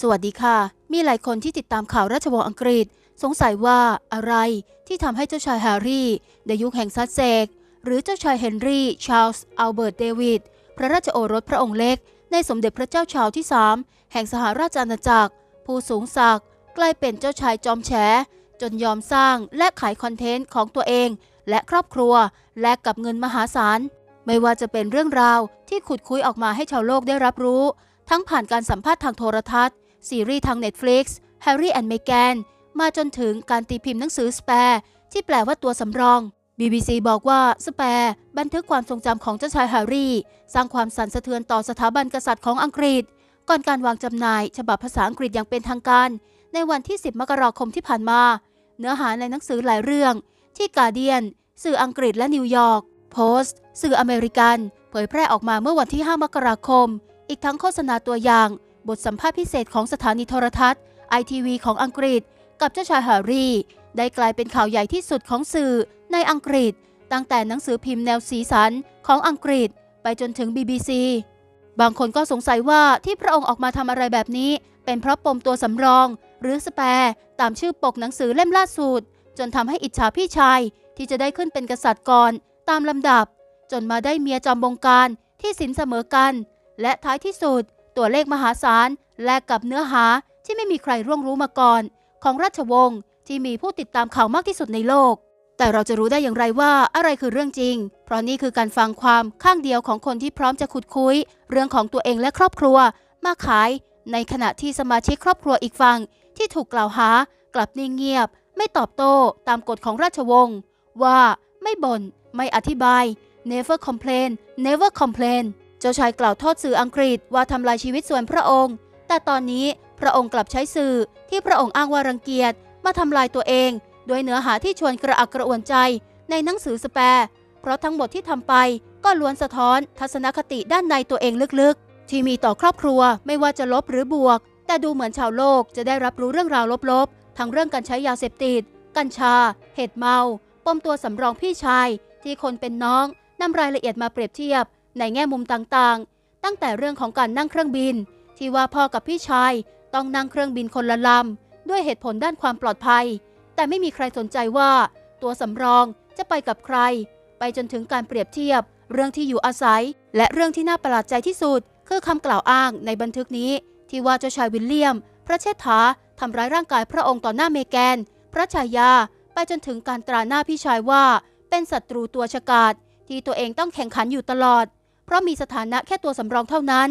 สวัสดีค่ะ มีหลายคนที่ติดตามข่าวราชวงศ์อังกฤษ สงสัยว่าอะไรที่ทำให้เจ้าชายแฮร์รี่ ในยุคแห่งซัสเซกหรือเจ้าชายเฮนรี่ ชาร์ลส์ อัลเบิร์ต เดวิด พระราชโอรสพระองค์เล็ก ในสมเด็จพระเจ้าชาวที่ 3 แห่งสหราชอาณาจักร ผู้สูงศักดิ์กลายเป็นเจ้าชายจอมแฉ จนยอมสร้างและขายคอนเทนต์ของตัวเอง และครอบครัว และกับเงินมหาศาล ไม่ว่าจะเป็นเรื่องราวที่ขุดคุยออกมาให้ชาวโลกได้รับรู้ ทั้งผ่านการสัมภาษณ์ทางโทรทัศน์ ซีรีส์ทาง Netflix Harry and Meghan มาจนถึงการตีพิมพ์หนังสือ Spare ที่แปลว่าตัวสำรอง BBC บอกว่า Spare บันทึกความทรงจำของเจ้าชายแฮร์รี่ สร้างความสั่นสะเทือนต่อสถาบันกษัตริย์ของอังกฤษ ก่อนการวางจำหน่าย ฉบับภาษาอังกฤษอย่างเป็นทางการ ในวันที่ 10 มกราคมที่ผ่านมา เนื้อหาในหนังสือหลายเรื่อง ที่กาเดียนสื่ออังกฤษและนิวยอร์กโพสต์สื่ออเมริกัน เผยแพร่ออกมาเมื่อวันที่ 5 มกราคม อีกทั้งโฆษณาตัวอย่าง บทสัมภาษณ์พิเศษของสถานีโทรทัศน์ ITV ของอังกฤษ กับเจ้าชายแฮร์รี่ ได้กลายเป็นข่าวใหญ่ที่สุดของสื่อในอังกฤษ ตั้งแต่หนังสือพิมพ์แนวสีสันของอังกฤษ ไปจนถึง BBC บางคนก็สงสัยว่าที่พระองค์ออกมาทำอะไรแบบนี้ เป็นเพราะปมตัวสำรอง หรือสแปร์ตามชื่อปกหนังสือเล่มล่าสุด จนทำให้อิจฉาพี่ชาย ที่จะได้ขึ้นเป็นกษัตริย์ก่อน ตามลำดับ จนมาได้เมียจอมบงการที่สินเสมอกัน และท้ายที่สุด ตัวเลขมหาศาลแลกกับเนื้อหาที่ไม่มีใครร่วงรู้มาก่อน ของราชวงศ์ที่มีผู้ติดตามข่าวมากที่สุดในโลก แต่เราจะรู้ได้อย่างไรว่าอะไรคือเรื่องจริง เพราะนี่คือการฟังความข้างเดียวของคนที่พร้อมจะขุดคุย เรื่องของตัวเองและครอบครัว มาขาย ในขณะที่สมาชิกครอบครัวอีกฝั่งที่ถูกกล่าวหา กลับนิ่งเงียบ ไม่ตอบโต้ตามกฎของราชวงศ์ว่าไม่บน่นไม่อธิบาย never complain never complain เจ้าชายกล่าวโทษสื่ออังกฤษว่าทำลายชีวิตส่วนพระองค์ แต่ตอนนี้พระองค์กลับใช้สื่อที่พระองค์อ้างว่ารังเกียจมาทำลายตัวเองด้วยเนื้อหาที่ชวนกระอักกระอ่วนใจในหนังสือสแปร์เพราะทั้งหมดที่ทำไปก็ล้วนสะท้อนทัศนคติด้านในตัวเองลึกๆ ที่มีต่อครอบครัวไม่ว่าจะลบหรือบวก แต่ดูเหมือนชาวโลกจะได้รับรู้เรื่องราวลบๆ ทั้งเรื่องการใช้ยาเสพติด กัญชา เหตุเมา ปมตัวสำรองพี่ชาย ที่คนเป็นน้องนำรายละเอียดมาเปรียบเทียบ ในแง่มุมต่างๆ ตั้งแต่เรื่องของการนั่งเครื่องบิน ที่ว่าพ่อกับพี่ชายต้องนั่งเครื่องบินคนละลำด้วยเหตุผลด้านความปลอดภัย แต่ไม่มีใครสนใจว่า ตัวสำรองจะไปกับใคร ไปจนถึงการเปรียบเทียบ เรื่องที่อยู่อาศัย และเรื่องที่น่าประหลาดใจที่สุด คือคำกล่าวอ้างในบันทึกนี้ ที่ว่าเจ้าชายวิลเลียม พระเชษฐาทำร้ายร่างกายพระองค์ต่อหน้าเมแกน พระชายา ไปจนถึงการตราหน้าพี่ชายว่า เป็นศัตรูตัวฉกาจที่ตัวเองต้องแข่งขันอยู่ตลอด เพราะมีสถานะแค่ตัวสำรองเท่านั้น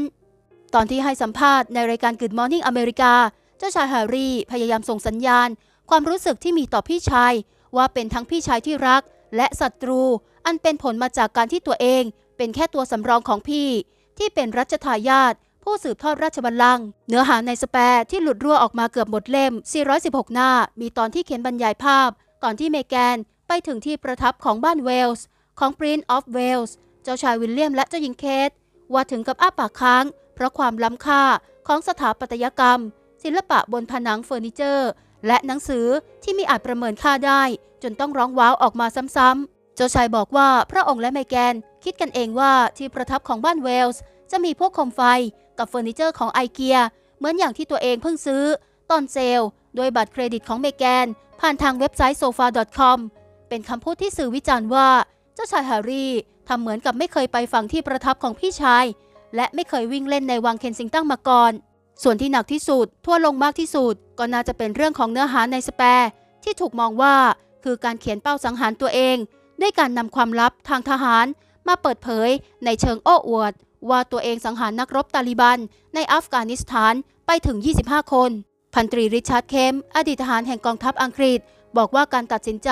ตอนที่ให้สัมภาษณ์ในรายการ Good Morning อเมริกา เจ้าชายแฮร์รี่พยายามส่งสัญญาณ ความรู้สึกที่มีต่อพี่ชาย ว่าเป็นทั้งพี่ชายที่รัก และศัตรู อันเป็นผลมาจากการที่ตัวเอง เป็นแค่ตัวสำรองของพี่ ที่เป็นรัชทายาทผู้สืบทอดราชบัลลังก์เนื้อหาในสแปร์ที่หลุดรั่วออกมาเกือบหมดเล่ม 416 หน้า มีตอนที่เขียนบรรยายภาพ ก่อนที่เมแกนไปถึงที่ประทับของบ้านเวลส์ ของ Prince of Wales เจ้าชายวิลเลียมและเจ้าหญิงเคทว่าถึงกับอ้าปากค้าง เพราะความล้ำค่าของสถาปัตยกรรม ศิลปะบนผนังเฟอร์นิเจอร์ และหนังสือที่มีอาจประเมินค่าได้ จนต้องร้องว้าวออกมาซ้ำๆ เจ้าชายบอกว่าพระองค์และเมแกน คิดกันเองว่าที่ประทับของบ้านเวลส์ จะมีพวกโคมไฟกับเฟอร์นิเจอร์ของไอเกียเหมือนอย่างที่ตัวเองเพิ่งซื้อ ตอนเซลโดยบัตรเครดิตของเมแกน ผ่านทางเว็บไซต์ sofa.com เป็นคำพูดที่สื่อวิจารณ์ว่า เจ้าชายแฮร์รี่ ทำเหมือนกับไม่เคยไปฝั่งที่ประทับของพี่ชาย และไม่เคยวิ่งเล่นในวังเคนซิงตันมาก่อน ส่วนที่หนักที่สุดทั่วลงมากที่สุด ก็น่าจะเป็นเรื่องของเนื้อหาในสแปร์ที่ถูกมองว่าคือการเขียนเป้าสังหารตัวเอง ด้วยการนำความลับทางทหาร มาเปิดเผยในเชิงโอ้อวด ว่าตัวเองสังหารนักรบตาลิบัน ในอัฟกานิสถานไปถึง 25 คน พันตรีริชาร์ดเคม อดีตทหารแห่งกองทัพอังกฤษ บอกว่าการตัดสินใจ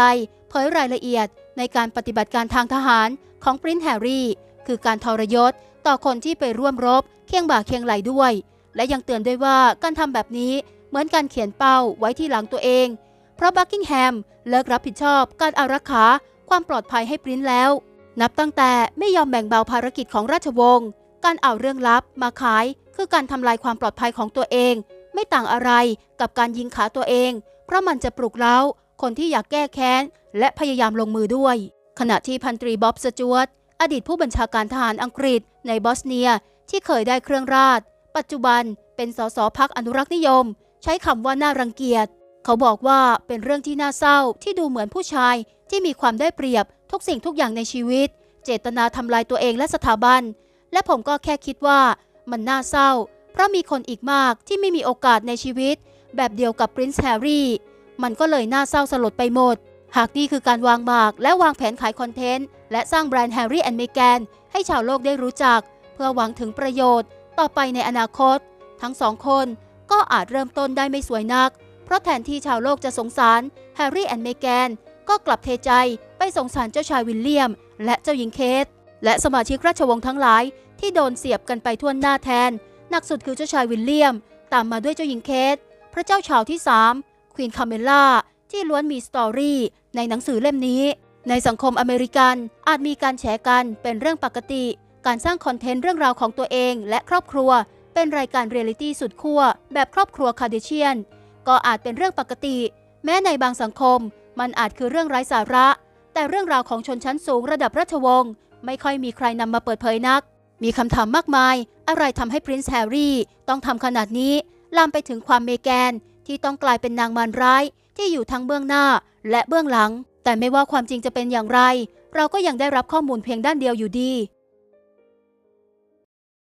เผยรายละเอียด ในการปฏิบัติการทางทหารของปรินซ์แฮร์รี่คือการทรยศต่อคนที่ไปร่วมรบเคียงบ่าเคียงไหลด้วย และยังเตือนด้วยว่าการทำแบบนี้เหมือนการเขียนเป้าไว้ที่หลังตัวเอง เพราะบักกิงแฮมเลิกรับผิดชอบการอารักขาความปลอดภัยให้ปรินซ์แล้ว นับตั้งแต่ไม่ยอมแบ่งเบาภารกิจของราชวงศ์การเอาเรื่องลับมาขาย คือการทำลายความปลอดภัยของตัวเอง ไม่ต่างอะไรกับการยิงขาตัวเอง เพราะมันจะปลุกเร้า คนที่อยากแก้แค้น และพยายามลงมือด้วย ขณะที่พันตรีบ๊อบสจวตอดีตผู้บัญชาการทหารอังกฤษในบอสเนียที่เคยได้เครื่องราช ปัจจุบันเป็นสสพักอนุรักษ์นิยม ใช้คำว่าน่ารังเกียจ เขาบอกว่าเป็นเรื่องที่น่าเศร้าที่ดูเหมือนผู้ชายที่มีความได้เปรียบทุกสิ่งทุกอย่างในชีวิต เจตนาทำลายตัวเองและสถาบัน และผมก็แค่คิดว่ามันน่าเศร้า เพราะมีคนอีกมากที่ไม่มีโอกาสในชีวิต แบบเดียวกับปรินซ์แฮร์รี่ มันก็เลยน่าเศร้าสลดไปหมด หากนี่คือการวางหมาก และวางแผนขายคอนเทนต์ และสร้างแบรนด์แฮร์รี่แอนด์เมแกนให้ชาวโลกได้รู้จัก เพื่อหวังถึงประโยชน์ ต่อไปในอนาคต ทั้งสองคนก็อาจเริ่มต้นได้ไม่สวยนัก เพราะแทนที่ชาวโลกจะสงสารแฮร์รี่แอนด์เมแกนก็กลับเทใจไปสงสารเจ้าชายวิลเลียม และเจ้าหญิงเคทและสมาชิกราชวงศ์ทั้งหลาย ที่โดนเสียบกันไปทั่วหน้าแทน หนักสุดคือเจ้าชายวิลเลียม ตามมาด้วยเจ้าหญิงเคทพระเจ้าชาวที่3 ควีนคาเมล่าที่ล้วนมีสตอรี่ในหนังสือเล่มนี้ ในสังคมอเมริกันอาจมีการแฉกันเป็นเรื่องปกติ การสร้างคอนเทนต์เรื่องราวของตัวเองและครอบครัว เป็นรายการเรียลิตี้สุดขั้วแบบครอบครัวคาเดเชียน ก็อาจเป็นเรื่องปกติ แม้ในบางสังคม มันอาจคือเรื่องไร้สาระ แต่เรื่องราวของชนชั้นสูงระดับราชวงศ์ไม่ค่อยมีใครนำมาเปิดเผยนัก มีคำถามมากมาย อะไรทำให้พรินซ์แฮร์รี่ต้องทำขนาดนี้ ลามไปถึงความเมแกน ที่ต้องกลายเป็นนางมารร้ายที่อยู่ทั้งเบื้องหน้าและเบื้องหลัง แต่ไม่ว่าความจริงจะเป็นอย่างไร เราก็ยังได้รับข้อมูลเพียงด้านเดียวอยู่ดี